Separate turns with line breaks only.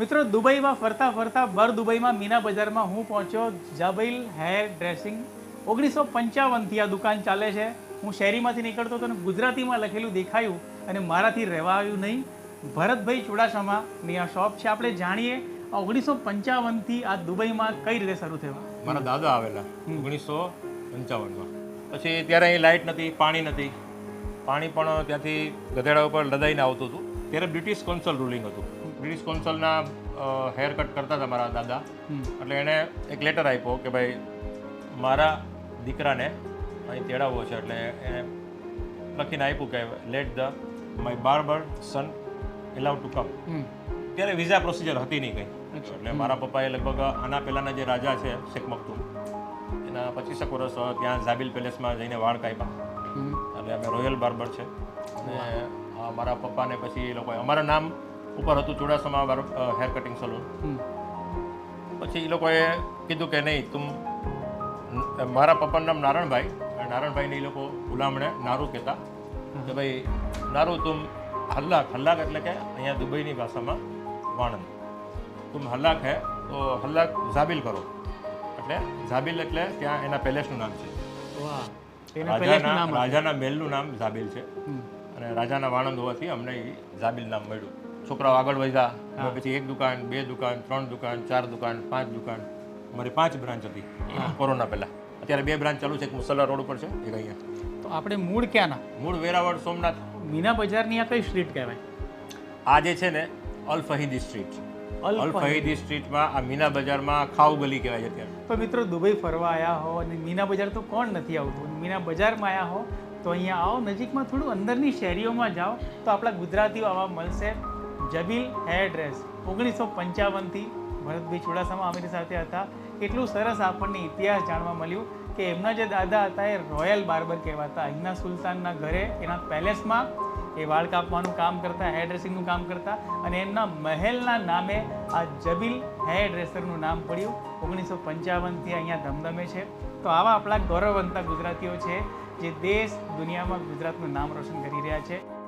મિત્રો દુબઈમાં ફરતા ફરતા બર દુબઈમાં મીના બજારમાં હું પહોંચ્યો. Jebel hair dressing. ઓગણીસો પંચાવનથી આ દુકાન ચાલે છે. હું શહેરીમાંથી નીકળતો હતો અને ગુજરાતીમાં લખેલું દેખાયું અને મારાથી રહેવાયું નહીં. ભરતભાઈ ચુડાસમાની આ શોપ છે. આપણે જાણીએ આ ઓગણીસો પંચાવનથી આ દુબઈમાં કઈ રીતે શરૂ થયું?
મારા દાદા આવેલા ઓગણીસો પંચાવનમાં. પછી ત્યારે અહીં લાઇટ નથી પાણી નથી. પાણી પણ ત્યાંથી ગધેડા ઉપર લદાઈને આવતું હતું. ત્યારે બ્રિટિશ કોન્સલ રૂલિંગ હતું. બ્રિટિશ કોન્સલના હેર કટ કરતા હતા મારા દાદા. એટલે એણે એક લેટર આપ્યો કે ભાઈ મારા દીકરાને અહીં તેડાવવો છે. એટલે એને લખીને આપ્યું કે let the my barber son allow to come ત્યારે વિઝા પ્રોસિજર હતી નહીં કંઈ. એટલે મારા પપ્પાએ લગભગ આના પહેલાંના જે રાજા છે શેખ મખતુમ એના પચીસેક વર્ષ ત્યાં ઝાબિલ પેલેસમાં જઈને વાળ કાપ્યા. એટલે અમે રોયલ બાર્બર છે. અને મારા પપ્પાને પછી એ લોકોએ. અમારા નામ ઉપર હતું ચુડાસમા બાર હેર કટિંગ સલૂન પછી એ લોકોએ કીધું કે નહીં તું મારા પપ્પાનું નામ નારણભાઈ. અને નારાયણભાઈને એ લોકો ગુલામણે નારુ કહેતા કે ભાઈ નારુ તું હલ્લાક હલ્લાક એટલે કે અહીંયા દુબઈની ભાષામાં વાણંદ. તું હલ્લાક હે તો હલ્લાક ઝાબિલ કરો. એટલે ઝાબિલ એટલે ત્યાં એના પેલેસનું નામ છે. રાજાના
નામ
રાજાના મહેલનું નામ ઝાબિલ છે. અને રાજાના વાણંદ હોવાથી અમને એ ઝાબિલ નામ મળ્યું. છોકરાઓ આગળ વધ્યા પછી એક દુકાન બે દુકાન ત્રણ દુકાન ચાર દુકાન પાંચ દુકાન. મારી પાંચ બ્રાન્ચ હતી કોરોના પહેલાં. અત્યારે બે બ્રાન્ચ ચાલુ છે એક મુસલ્લા રોડ ઉપર છે એક અહીંયા.
તો આપણે મૂળ ક્યાંના?
મૂળ વેરાવળ સોમનાથ.
મીના બજારની આ કઈ સ્ટ્રીટ કહેવાય?
આ જે છે ને અલ ફહીદી સ્ટ્રીટ.
અલ
અલ સ્ટ્રીટમાં આ મીના બજારમાં ખાઉ ગલી કહેવાય છે અત્યારે.
તો મિત્રો દુબઈ ફરવા આવ્યા હો અને મીના બજાર તો કોણ નથી આવતું? મીના બજારમાં આવ્યા હો તો અહીંયા આવો. નજીકમાં થોડું અંદરની શેરીઓમાં જાઓ તો આપણા ગુજરાતીઓ આવા મળશે. Jebel hair dress. ઓગણીસો પંચાવનથી ભરતભાઈ ચુડાસામાં અમારી સાથે હતા. એટલું સરસ આપણને ઇતિહાસ જાણવા મળ્યું કે એમના જે દાદા હતા એ રોયલ બાર્બર કહેવાતા. અહીંના સુલતાનના ઘરે, એના પેલેસમાં એ વાળ કાપવાનું કામ કરતા, હેર ડ્રેસિંગનું કામ કરતા અને એમના મહેલના નામે આ જબીલ હેર ડ્રેસરનું નામ પડ્યું. ઓગણીસો પંચાવનથી અહીંયા ધમધમે છે. તો આવા આપણા ગૌરવવંતા ગુજરાતીઓ છે. જે દેશ દુનિયામાં ગુજરાતનું નામ રોશન કરી રહ્યા છે.